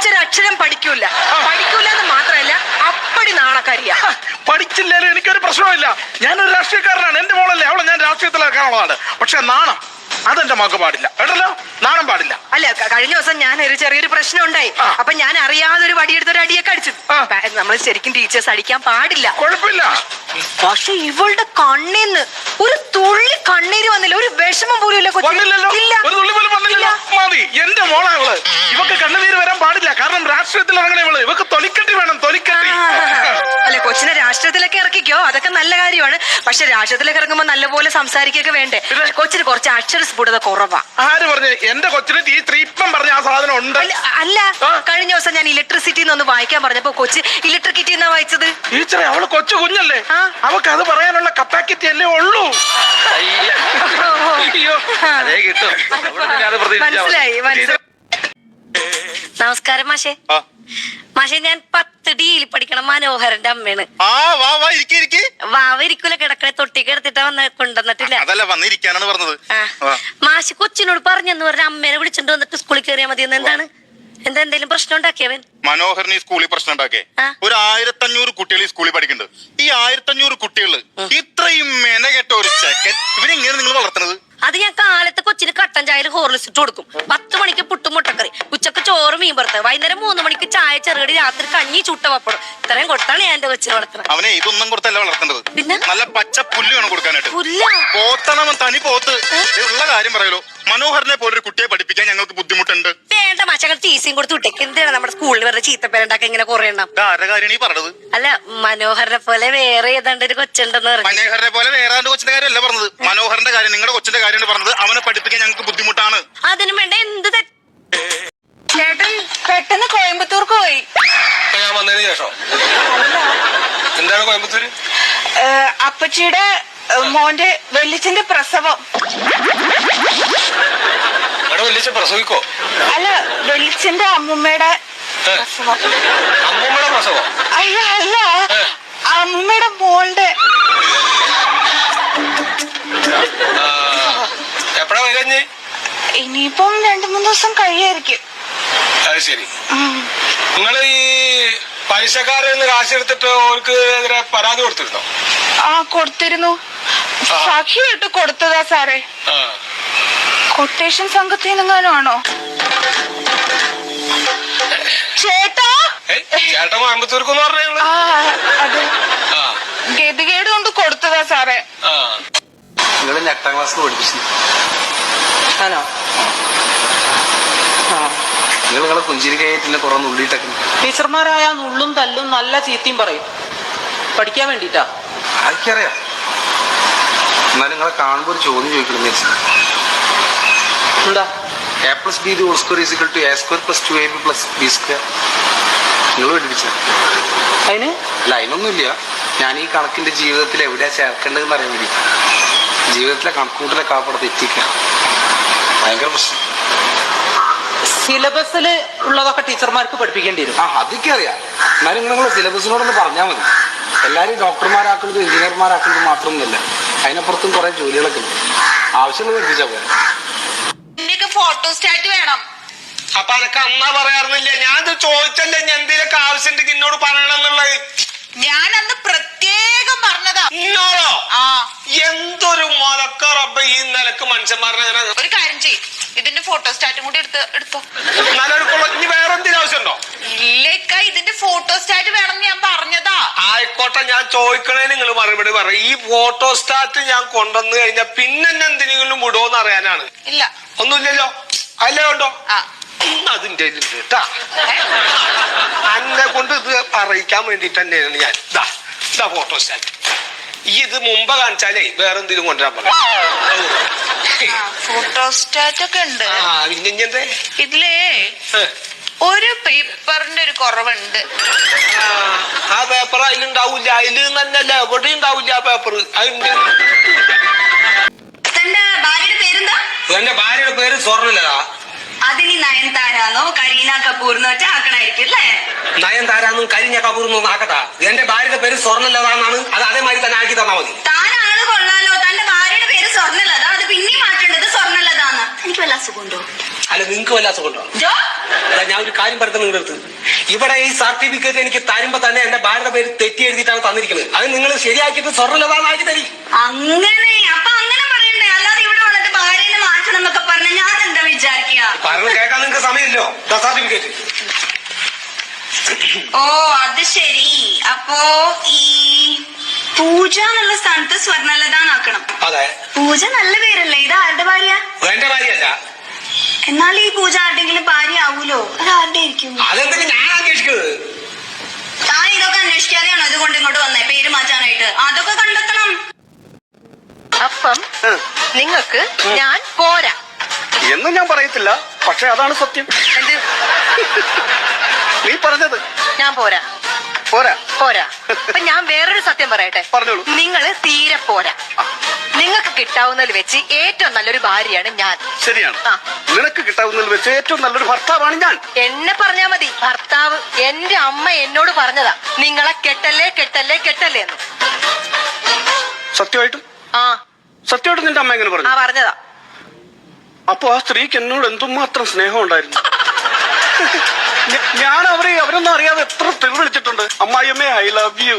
കൊച്ചൊരക്ഷരം പഠിക്കൂല. പഠിക്കൂല എന്ന് മാത്രമല്ല അപ്പടി നാണക്കാരിയാ. പഠിച്ചില്ലേലും എനിക്കൊരു പ്രശ്നമില്ല ഞാനൊരു രാഷ്ട്രീയക്കാരനാണ്. എന്റെ മോളല്ലേ? അവളെ ഞാൻ രാഷ്ട്രീയത്തിലാക്കാനുള്ളതാണ്. പക്ഷെ നാണം. അതെന്റെ മകൾ പാടില്ല. കേട്ടല്ലോ? നാണം പാടില്ല. അല്ല കഴിഞ്ഞ ദിവസം ഞാൻ ഒരു ചെറിയൊരു പ്രശ്നം ഉണ്ടായി. അപ്പൊ ഞാൻ അറിയാതെ ഒരു വടിയെടുത്ത് ഒരു അടിയൊക്കെ അടിച്ചു. നമ്മൾ ശരിക്കും ടീച്ചേഴ്സ് അടിക്കാൻ പാടില്ല. കുഴപ്പമില്ല. പക്ഷെ ഇവളുടെ കണ്ണീന്ന് ഒരു തുള്ളി കണ്ണീര് വന്നില്ല. ഒരു വിഷമം പോലും ഇല്ല എന്റെ മോളാ ഇവൾ. ഇവക്ക് കണ്ണുനീര് വരാൻ പാടില്ല. കാരണം രാഷ്ട്രീയത്തിൽ ഇറങ്ങണ ഇവൾ. ഇവക്ക് തൊലിക്കട്ടി അല്ല കൊച്ചിനെ രാഷ്ട്രീയത്തിലൊക്കെ ഇറക്കിക്കോ അതൊക്കെ നല്ല കാര്യമാണ്. പക്ഷെ രാഷ്ട്രീയത്തിലേക്ക് ഇറങ്ങുമ്പോ നല്ലപോലെ സംസാരിക്കൊക്കെ വേണ്ടേ? കൊച്ചിന് കുറച്ച് അക്ഷരസ്ഫുടത കുറവാ. ആര് പറഞ്ഞു? എന്റെ കൊച്ചിന് പറഞ്ഞ ആ സാധനം ഉണ്ട്. അല്ല, കഴിഞ്ഞ ദിവസം ഞാൻ ഇലക്ട്രിസിറ്റി ഒന്ന് വായിക്കാൻ പറഞ്ഞപ്പോ കൊച്ച് ഇലക്ട്രിസിറ്റി എന്നാ വായിച്ചത്? ടീച്ചറെ അവൾ കൊച്ചു കുഞ്ഞല്ലേ. അവക്ക് അത് പറയാനുള്ള കപ്പാസിറ്റി അല്ലേ ഉള്ളൂ. മനസ്സിലായി അതേ നമസ്കാരം മാഷേ. ആ. മാഷെ ഞാൻ പത്ത് ഡിയിൽ പഠിക്കണം മനോഹരന്റെ അമ്മയാണ് ആ വാ വാ ഇരിക്കി ഇരിക്കി. വാവരിക്കൂല കിടക്കണേ തൊട്ടി എടുത്തിട്ട് വന്ന കൊണ്ടുവന്നിട്ടില്ല. അതല്ല വന്നിരിക്കാനാണ് പറഞ്ഞത്. ആ. മാഷ് കൊച്ചിനോട് പറഞ്ഞെന്ന് പറഞ്ഞ അമ്മേനെ വിളിച്ചിട്ട് വന്നിട്ട് സ്കൂളിൽ കയറിയാൽ മതി എന്താണ്? എന്താ എന്തേലും പ്രശ്നം ഉണ്ടാക്കിയവൻ? മനോഹരന് ഈ സ്കൂളിൽ പ്രശ്നം ഉണ്ടാക്കേ ആ. ഒരു ആയിരത്തഞ്ഞൂറ് കുട്ടികൾ ഈ സ്കൂളിൽ പഠിക്കുന്നുണ്ട്. ഈ ആയിരത്തഞ്ഞൂറ് കുട്ടികൾ ഇത്രയും മെനകെട്ട ഒരു ചെക്കൻ. ഇവരെങ്ങനെയാണ് നിങ്ങൾ വളർത്തുന്നത്? അത് ഞാൻ കാലത്ത് കൊച്ചിന് കട്ടൻ ചായയിൽ ഹോർലിസ് ഇട്ട് കൊടുക്കും. പത്ത് മണിക്ക് പുട്ടും മുട്ടക്കറി ഉച്ചയ്ക്ക് ചോറ് മീൻ പുറത്ത് വൈകുന്നേരം മൂന്ന് മണിക്ക് ചായ ചെറുകടി രാത്രി കഞ്ഞി ചുട്ട പപ്പടം. ഇത്രയും കൊടുത്താണ് ഞാൻ എന്റെ കൊച്ചിനെ വളർത്തുന്നത്. അവനെ ഇതൊന്നും കൊടുത്തല്ല വളർത്തേണ്ടത് പിന്നെ? നല്ല പച്ച പുല്ല് വേണം കൊടുക്കാനായിട്ട്. പുല്ല? പോത്തണവൻ തനി പോത്ത്. ഉള്ള കാര്യം പറയലോ. മനോഹരനെ പോലൊരു കുട്ടിയെ പഠിപ്പിക്കാൻ ഞങ്ങൾക്ക് ബുദ്ധിമുട്ടുണ്ട് വേണ്ട മാച്ചങ്ങൾ കൊടുത്തു വിട്ടേക്ക്. എന്തിനാണ് നമ്മുടെ സ്കൂളിൽ വെറുതെ ചീത്തപ്പേരുണ്ടാക്കി ഇങ്ങനെ കുറെ എണ്ണം? പറഞ്ഞത്? അല്ല മനോഹരനെ പോലെ വേറെ ഏതാണ്ട് ഒരു കൊച്ചുണ്ടെന്ന് പറഞ്ഞു. മനോഹരനെ പോലെ വേറെ കൊച്ചിന്റെ കാര്യമല്ല പറഞ്ഞത്. മനോഹരന്റെ കാര്യം നിങ്ങളുടെ കൊച്ചിന്റെ കാര്യം പറഞ്ഞത്. അവനെ പഠിപ്പിക്കാൻ ഞങ്ങൾക്ക് ബുദ്ധിമുട്ടാണ്. അതിനു വേണ്ട എന്ത് തെറ്റ് ചേട്ടൻ പെട്ടെന്ന് കോയമ്പത്തൂർക്ക് പോയി. ഞാൻ വന്നതിന് ശേഷം? എന്താണ് കോയമ്പത്തൂര്? അപ്പച്ചിയുടെ മോന്റെ വെള്ളിച്ചന്റെ പ്രസവം. വലിയ പ്രസവിക്കോ? അല്ല വെളിച്ചന്റെ അമ്മൂമ്മയുടെ അമ്മൂമ്മയുടെ പ്രസവം? അല്ല അല്ല അമ്മൂമ്മയുടെ മോളുടെ. എപ്പഴാ വരഞ്ഞ് ഇനിയിപ്പം രണ്ടു മൂന്ന് ദിവസം കഴിയായിരിക്കും. അത് ശരി. നിങ്ങൾ ഈ പലിശക്കാരിൽ കാശ് എടുത്തിട്ട് അവർക്ക് എതിരെ പരാതി കൊടുത്തിരുന്നോ? ആ കൊടുത്തിരുന്നു. സാക്ഷിയായിട്ട് കൊടുത്തതാ സാറേ. ആ. കൊട്ടേഷൻ സംഘത്തിൽ നിന്നെങ്ങാനും ആണോ ചേട്ടാ? ചേട്ടൻ കോയമ്പത്തൂർക്കെന്ന് പറഞ്ഞ അത് ആ. ഗതികേട് കൊണ്ട് കൊടുത്തതാ സാറേ. ആ. നിങ്ങൾ എട്ടാം ക്ലാസ് പഠിപ്പിച്ചു ആണോ? നിങ്ങൾ നിങ്ങളെ പുഞ്ചിരി കയറ്റിന്റെ കുറെ നുള്ളിട്ടൊക്കെ ടീച്ചർമാരായ നുള്ളും തല്ലും നല്ല ചീത്തയും പറയും. പഠിക്കാൻ വേണ്ടിട്ടാ. ആർക്കറിയാം? എന്നാലും നിങ്ങളെ കാണുമ്പോൾ ഒരു ചോദ്യം ചോദിക്കണം എന്താ? A plus B whole square is equal to A square plus two A B plus B square നിങ്ങൾ പഠിപ്പിച്ച അതിന് അല്ല അതിനൊന്നുമില്ല ഞാൻ ഈ കണക്കിന്റെ ജീവിതത്തിൽ എവിടെയാ ചേർക്കേണ്ടതെന്ന് അറിയാൻ വേണ്ടി. ജീവിതത്തിലെ കണക്കൂട്ടിലൊക്കെ കാപ്പട തെറ്റിക്കുക ഭയങ്കര പ്രശ്നം. സിലബസിൽ ഉള്ളതൊക്കെ ടീച്ചർമാർക്ക് പഠിപ്പിക്കേണ്ടി വരും. ആ അതൊക്കെ അറിയാം. എന്നാലും നിങ്ങൾ സിലബസിനോടൊന്ന് പറഞ്ഞാൽ മതി. എല്ലാവരും ഡോക്ടർമാരാക്കുന്നത് എഞ്ചിനീയർമാരാക്കുന്നത് മാത്രമൊന്നുമല്ല. അതിനപ്പുറത്തും കുറെ ജോലികളൊക്കെ ഉണ്ട്. ആവശ്യമുള്ളത് പഠിപ്പിച്ചാൽ പോലെ നിനക്ക് ഫോട്ടോസ്റ്റാറ്റ് വേണം. അപ്പൊ അനക്ക് അമ്മ പറയാറുന്നില്ല? ഞാൻ ചോദിച്ചല്ലേ ഞാൻ എന്തെങ്കിലുമൊക്കെ ആവശ്യമുണ്ടെങ്കിൽ എന്നോട് പറയണമെന്നുള്ളത്? ഞാൻ അന്ന് പ്രത്യേകം പറഞ്ഞതാ. ഇന്നോളോ ആ. എന്തൊരു മുലക്ക മനുഷ്യന്മാരുടെ അങ്ങനെ ഒരു കാര്യം ചെയ്യും. ഇതിന്റെ ഫോട്ടോസ്റ്റാറ്റും കൂടി എടുത്ത് എടുത്തോ. നിലനിൽക്കുള്ള ഇനി വേറെ എന്തെങ്കിലും ആവശ്യമുണ്ടോ? ഇല്ലേക്ക ഇതിന്റെ ഫോട്ടോസ്റ്റാറ്റ് വേണം ഞാൻ പറഞ്ഞതാ. ആയിക്കോട്ടെ ഞാൻ ചോദിക്കണേ നിങ്ങൾ മറുപടി പറ ഈ ഫോട്ടോസ്റ്റാറ്റ് ഞാൻ കൊണ്ടുവന്നു കഴിഞ്ഞാൽ പിന്നെ എന്തിനെങ്കിലും വിടുമോന്ന് അറിയാനാണ്. ഇല്ല. ഒന്നുമില്ലല്ലോ. അല്ലേ ഉണ്ടോ? ആ. അതിന്റെ കേട്ടാ. അന്നെ കൊണ്ട് ഇത് അറിയിക്കാൻ വേണ്ടിട്ട് തന്നെയാണ് ഞാൻ. ഇതാ ഇതാ ഫോട്ടോസ്റ്റാറ്റ് ഈ ഇത് മുമ്പ് കാണിച്ചാലേ വേറെ എന്തെങ്കിലും കൊണ്ടുവരാൻ പറയാം. ഫോട്ടോസ്റ്റാറ്റ് ഒക്കെ ഉണ്ട്. ആ ഇതിലേ ഏ, ഒരു പേപ്പറിന്റെ ഒരു കുറവുണ്ട്. ആ, ആ പേപ്പർ അതിലുണ്ടാവില്ല. അതിൽ തന്നെയല്ല എവിടെ ഉണ്ടാവില്ല ആ പേപ്പർ. അതിന്റെ തന്റെ ഭാര്യയുടെ പേരെന്താ? എന്റെ ഭാര്യയുടെ പേര് സ്വർണലതാ. അതിനി നയൻതാരാന്നോ കരീന കപൂർന്നോ വെച്ചാ ആക്കണായിരിക്കും അല്ലേ? നയൻതാരാന്നും കരിഞ്ഞ കപൂർന്നും ആക്കട്ടാ എന്റെ ഭാര്യയുടെ പേര് സ്വർണലതാന്നാണ് അത് അതേമാതിരി തന്നെ ആക്കി തന്നാ മതി. ആൾ കൊള്ളാലോ. തന്റെ ഭാര്യയുടെ പേര് സ്വർണലത അത് പിന്നെയും മാറ്റേണ്ടത് സ്വർണലതാന്ന് എനിക്ക് വല്ല അസുഖമുണ്ടോ അല്ല നിങ്ങൾക്ക് വല്ല അസുഖമുണ്ടോ ഞാൻ ഒരു കാര്യം പറയുന്നത് നിങ്ങളുടെ അടുത്ത്. ഇവിടെ ഈ സർട്ടിഫിക്കറ്റ് എനിക്ക് തരുമ്പോ തന്നെ എന്റെ ഭാര്യയുടെ പേര് തെറ്റി എഴുതിയിട്ടാണ് തന്നിരിക്കുന്നത്. അത് നിങ്ങൾ ശരിയാക്കിയിട്ട് സ്വർണലതാക്കി തരി. അങ്ങനെ അപ്പൊ അങ്ങനെ പറയണ്ടേ. അല്ലാതെ ഇവിടെ വന്നിട്ട് ഭാര്യനെ മാറ്റണം എന്നൊക്കെ പറഞ്ഞ ഞാൻ എന്താ വിചാരിക്കുക നിങ്ങൾക്ക് സമയമില്ലോ സർട്ടിഫിക്കറ്റ് ഓ അത് ശരി. അപ്പോ ഈ പൂജ എന്നുള്ള സ്ഥാനത്ത് സ്വർണലതാണാക്കണം അതെ. പൂജ നല്ല പേരല്ലേ? ഇത് ആരുടെ ഭാര്യ? എന്റെ ഭാര്യയല്ല. എന്നാൽ ഈ പൂജ ആരുടെങ്കിലും ഭാര്യ ആവൂലോ? അത് ആരുടെ ആയിരിക്കും? അതെന്തിനാ ഞാൻ അന്വേഷിക്കുന്നത്? താൻ ഇതൊക്കെ അന്വേഷിക്കാതെയാണോ അതുകൊണ്ട് കൊണ്ട് ഇങ്ങോട്ട് വന്നേ? പേര് മാറ്റാനായിട്ട്. അതൊക്കെ കണ്ടെത്തണം. അപ്പം നിങ്ങൾക്ക് ഞാൻ പോരാ. എന്നും ഞാൻ പറയത്തില്ല. പക്ഷെ അതാണ് സത്യം. എന്ത്? നീ പറഞ്ഞത്. ഞാൻ പോരാ. പോരാ. പോരാ. അപ്പൊ ഞാൻ വേറൊരു സത്യം പറയട്ടെ? പറഞ്ഞോളൂ. നിങ്ങൾ തീരെ പോരാ. നിങ്ങൾക്ക് കിട്ടാവുന്നതിൽ വെച്ച് ഏറ്റവും നല്ലൊരു ഭാര്യയാണ് ഞാൻ. ശരിയാണ്. ആ. നിനക്ക് കിട്ടാവുന്നതിൽ വെച്ച് ഏറ്റവും നല്ലൊരു ഭർത്താവാണ് ഞാൻ. എന്നെ പറഞ്ഞാ മതി. ഭർത്താവ് എന്റെ അമ്മ എന്നോട് പറഞ്ഞതാ. നിങ്ങളെ കെട്ടല്ലേ കെട്ടല്ലേ കെട്ടല്ലേ എന്ന് സത്യമായിട്ടും? ആ. സത്യമായിട്ടും നിന്റെ അമ്മ എങ്ങനെ പറഞ്ഞു? ആ പറഞ്ഞു പറഞ്ഞതാ. അപ്പൊ ആ സ്ത്രീക്ക് എന്നോട് എന്തുമാത്രം സ്നേഹം ഉണ്ടായിരുന്നു? ഞാൻ അവരെ അവരൊന്നും അറിയാതെ എത്ര തെളിവ് വിളിച്ചിട്ടുണ്ട്. അമ്മായിയമ്മേ ഐ ലവ് യു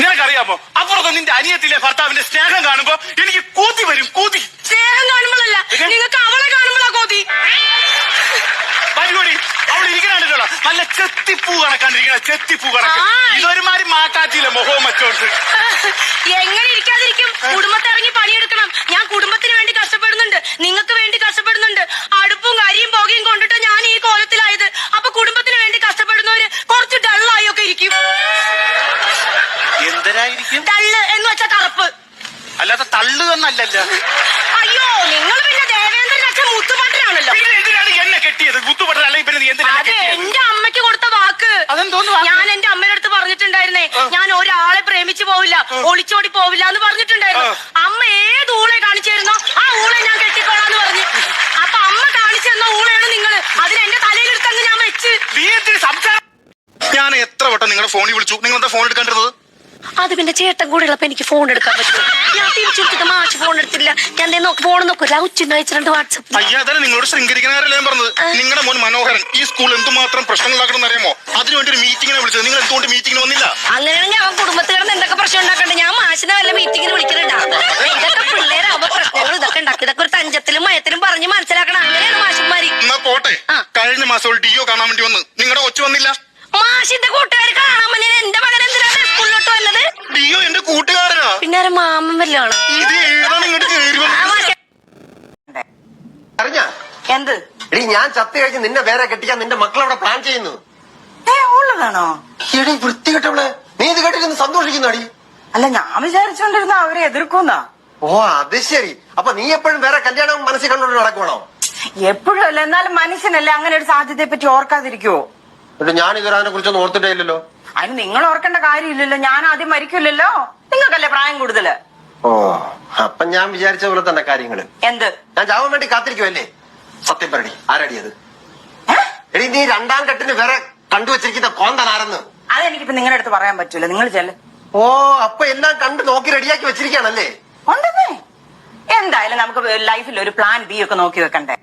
നിനക്കറിയാമോ? അപ്പുറത്ത് നിന്റെ അനിയത്തിലെ ഭർത്താവിന്റെ സ്നേഹം കാണുമ്പോ എനിക്ക് കൂതി വരും കൂതി. സ്നേഹം കാണുമ്പോഴല്ല നിങ്ങൾക്ക് അവളെ കാണുമ്പോഴാ കോതി. പരിപാടി അവൾ ഇരിക്കണല്ലോ നല്ല ചെത്തിപ്പൂ കണക്കാണ്ടിരിക്കണ ചെത്തിപ്പൂ കണക്ക്. ആ. ഇതൊരുമാതിരി മാക്കാറ്റിയില്ല മുഖവും മറ്റോട്ട് എങ്ങനെ ഇരിക്കാതിരിക്കും? കുടുംബത്തെ ഇറങ്ങി പണിയെടുക്കണം. ഞാൻ കുടുംബത്തിന് വേണ്ടി കഷ്ടപ്പെടുന്നുണ്ട്. നിങ്ങൾക്ക് വേണ്ടി കഷ്ടപ്പെടുന്നുണ്ട്. അടുപ്പും കരിയും പുകയും കൊണ്ടിട്ട് ഞാൻ ഈ കോലത്തിലായത്. അപ്പൊ കുടുംബത്തിന് വേണ്ടി കഷ്ടപ്പെടുന്നവര് കുറച്ച് ഡള്ളായി ഒക്കെ ഇരിക്കും. എന്തരായിരിക്കും ഡള്ള് എന്ന് വെച്ചാ കറുപ്പ് അല്ലാതെ തള്ളു എന്നല്ലല്ല അയ്യോ നിങ്ങൾ പിന്നെ ദേവേന്ദ്രൻ അച്ഛൻ മുത്തുപട്ടനാണല്ലോ പിന്നെ എന്തിനാണ് എന്നെ കെട്ടിയത്? മുത്തുപട്ടൻ അല്ലെങ്കിൽ പിന്നെ നീ എന്തിനാണ് അത് കെട്ടിയത്? എന്റെ അമ്മയ്ക്ക് കൊടുത്ത വാക്ക്. അതെന്തോന്ന് വാക്ക്? ഞാൻ എന്റെ അമ്മയുടെ അടുത്ത് പറഞ്ഞിട്ടുണ്ടായിരുന്നേ. ഞാൻ ഒരാളെ പ്രേമിച്ചു പോവില്ല ഒളിച്ചോടി പോവില്ല എന്ന് പറഞ്ഞിട്ടുണ്ടായിരുന്നു. അമ്മ ഏത് ഊളെ കാണിച്ചിരുന്നോ ആ ഊളെ ഞാൻ കെട്ടിക്കോളാന്ന് പറഞ്ഞു. അപ്പൊ അമ്മ കാണിച്ചു തന്ന ഊളയാണ് നിങ്ങൾ. അതിന് എന്റെ തലയിലെടുത്തങ്ങ് ഞാൻ വെച്ച്. നീ എന്തിന് സംസാരം ഞാൻ എത്ര വട്ടം നിങ്ങളുടെ ഫോണിൽ വിളിച്ചു. നിങ്ങളുടെ എന്താ ഫോൺ എടുക്കാണ്ടിരുന്നത്? അത് പിന്നെ ചേട്ടൻ കൂടെ ഉള്ളപ്പോ എനിക്ക് ഫോൺ എടുക്കാൻ പറ്റും ഞാൻ തിരിച്ചെടുത്തിട്ട് മാഷ് ഫോൺ എടുത്തില്ല. ഞാൻ ദേ നോക്ക് ഫോൺ നോക്കൂല ഉച്ച അയച്ചിട്ടുണ്ട് വാട്സപ്പ് അയ്യാ അതല്ല നിങ്ങളോട് ശൃംഗരിക്കണവരല്ലേ ഞാൻ പറഞ്ഞത്. നിങ്ങളുടെ മോൻ മനോഹരൻ ഈ സ്കൂൾ എന്തുമാത്രം പ്രശ്നങ്ങളാക്കണം അറിയാമോ? അതിനുവേണ്ടി ഒരു മീറ്റിംഗിനെ വിളിച്ചത്. നിങ്ങൾ എന്തുകൊണ്ട് മീറ്റിംഗിന് വന്നില്ല? അങ്ങനെയാണെങ്കിൽ അവൻ കുടുംബത്തിൽ കിടന്ന് എന്തൊക്കെ പ്രശ്നം ഉണ്ടാക്കണ്ട? ഞാൻ മാഷിനെ വല്ല മീറ്റിംഗിന് വിളിക്കുന്നുണ്ടാ ഇതൊക്കെ പിള്ളേരാവുമ്പോ പ്രശ്നങ്ങൾ ഇതൊക്കെ ഉണ്ടാക്കി. ഇതൊക്കെ ഒരു തഞ്ചത്തിലും മയത്തിലും പറഞ്ഞ് മനസ്സിലാക്കണം. അങ്ങനെയാണ് മാഷന്മാര്. എന്നാ പോട്ടെ. കഴിഞ്ഞ മാസം ഒരു ഡിഒ കാണാൻ വേണ്ടി വന്ന്. നിങ്ങളുടെ കൊച്ചു വന്നില്ല? മാഷിന്റെ കൂട്ടുകാർ കാണാൻ വേണ്ടി ആരെ മാമൻ വല്ലാണ് ഇത് ഏതാണ് ഇങ്ങോട്ട് കയറി വന്നത്? അറിഞ്ഞ? എന്ത്? എടി ഞാൻ ചത്തു കഴിഞ്ഞ് നിന്നെ വേറെ കെട്ടിക്കാൻ നിന്റെ മക്കൾ അവിടെ പ്ലാൻ ചെയ്യുന്നു ഉള്ളതാണോ? എടി വൃത്തികെട്ടവൾ. നീ ഇത് കേട്ടിരുന്ന് സന്തോഷിക്കുന്നു അടി അല്ല ഞാൻ വിചാരിച്ചോണ്ടിരുന്ന അവരെ എതിർക്കുന്ന. ഓ അത് ശരി. അപ്പൊ നീ എപ്പോഴും വേറെ കല്യാണം മനസ്സിൽ കണ്ടോണ്ട് നടക്കുവാണോ? എപ്പോഴും അല്ല എന്നാലും മനുഷ്യനല്ലേ അങ്ങനെ ഒരു സാധ്യതയെ പറ്റി ഓർക്കാതിരിക്കുവോ? എന്നിട്ട് ഞാൻ ഇതുവരെ അതിനെ കുറിച്ചൊന്നും ഓർത്തിട്ടേ ഇല്ലല്ലോ. അതിന് നിങ്ങൾ ഓർക്കേണ്ട കാര്യമില്ലല്ലോ. ഞാൻ ആദ്യം മരിക്കില്ലല്ലോ. നിങ്ങൾക്കല്ലേ പ്രായം കൂടുതൽ? ഓ അപ്പൊ ഞാൻ വിചാരിച്ച പോലെ തന്നെ കാര്യങ്ങൾ. എന്ത്? ഞാൻ ചാവാൻ വേണ്ടി കാത്തിരിക്കുവല്ലേ? സത്യം പറഞ്ഞി ആരടിയത് എടി നീ രണ്ടാം കെട്ടിന് വേറെ കണ്ടുവച്ചിരിക്കുന്ന കോന്തൻ ആരെന്ന്? അതെനിക്കിപ്പോ നിങ്ങളുടെ അടുത്ത് പറയാൻ പറ്റൂല. നിങ്ങൾ ചെല്ല്. ഓ അപ്പൊ എല്ലാം കണ്ട് നോക്കി റെഡിയാക്കി വെച്ചിരിക്കുകയാണല്ലേ? ഉണ്ടെന്നേ. എന്തായാലും നമുക്ക് ലൈഫിൽ ഒരു പ്ലാൻ ബി ഒക്കെ നോക്കി വെക്കണ്ടേ?